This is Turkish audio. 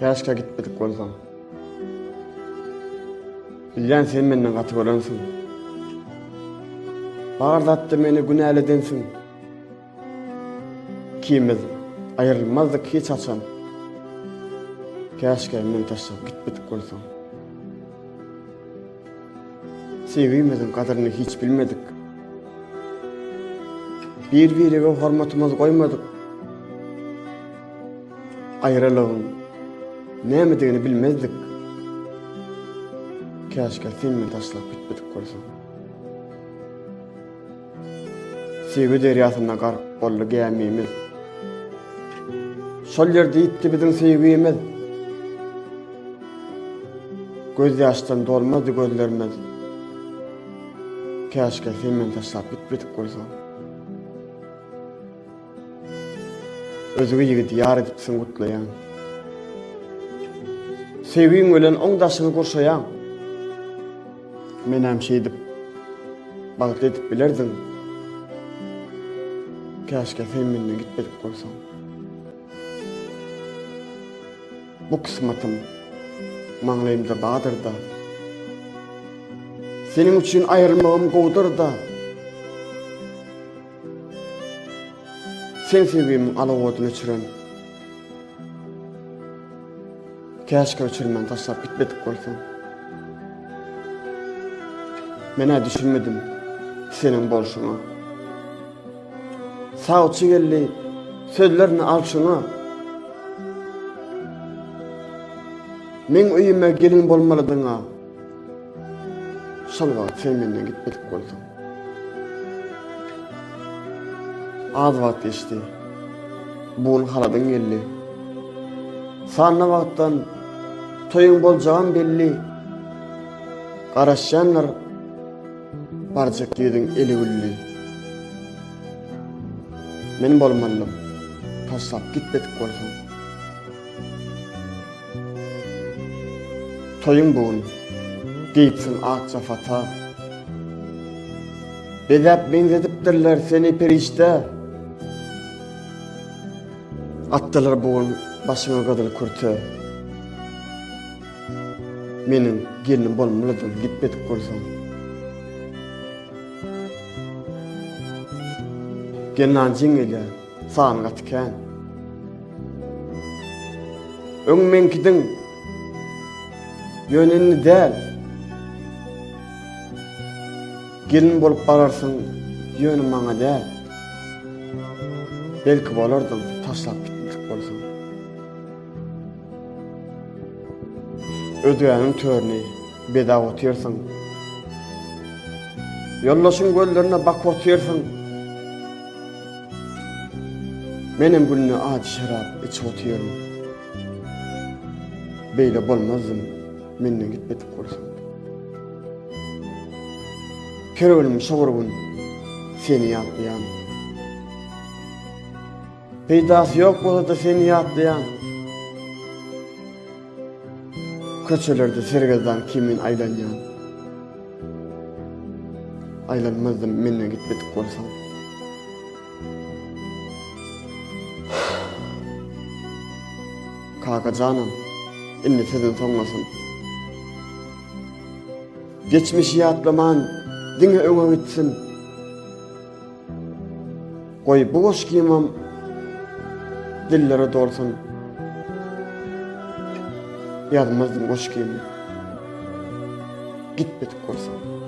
Käşke gitmedik bolsaň. Bilýän sen menden gaty bolansyň. Bagardатdy meni günäledensiň. Kimiz aýrylmazdyk hiç açan. Käşke men taşap gitmedik bolsaň. Sevgimizin kadrini hiç bilmedik. Bir biriga hormatymyzy goýmadyk. Aýralygyn nämedigini bilmezdik. Käşke sen men taşlap gitmedik bolsaň. Sevgi deryasyna garp boldy gemimiz. Şol ýerde ýitdi biziň sevgimiz. Göz ýaşdan dolmady gözlerimiz. Käşke sen men taşlap gitmedik bolsaň. Özüge ýigit ýar edipsiň gutlaýan. Sevgiň bilen oňdaşyny gurşaýan. Men hem şey edip, bagyt edip bilerdiň. Käşke sen menden gitmedik bolsaň. Bu kısmatym maňlaýymda bagdyrda. Senin üçin aýrylmagym gowdurda. Sen sevgimi alawodyny öçüren. Käşke öçürmen taşlap gitmedik bolsaň. Mene düşünmedim senin bolşuňa. Sağçı gelli sözlerini al şuna. Men uyuma gelin bolmalydyň ha. Wagt sen menden gitmedik bolsaň. Az wagt geçti. Buň haladyň geldi. Sanna wagtdan toýuň boljagan belli. Garaşýanlar barjak ýüzüň eli gülli. Men bolmalym. Taşlap gitmedik bolsaň. Toyun buğun, giyipsin ağaça fata. Bedep benzetipdirler seni perişte. Attılar buğun başıma kadar kurtu. Menin gelinim bolmalıdın gitmedik kursan. Gelin jingile sağın gatıken. Öň menkidin yönünü del. Gelin bolup bararsın yönü maňa del. Belki bolardym taşlap gitmek bolsam. Ödüýäniň törni beda otyrsyň. Yollaşyň göllerine bak otyrsyň. Menem gülüne ağaç şarap içip otyarım. Beýle bolmazdım. Menden gitmedik bolsam. Kerewelim şogurgun seni ýatlaýan. Peýdasy ýok bolsa seni ýatlaýan. Köçelerde sergezdan kimin aýlanýan. Aýlanmazdım menden gitmedik bolsam. Kaka canım, inni sözün soňmasyn. Geçmişi ýatlaman, diňe öňe gitsin. Goý bu goş giýmem dillere dolsun. Ýazmazdım goş giýmem. Gitmedik bolsa.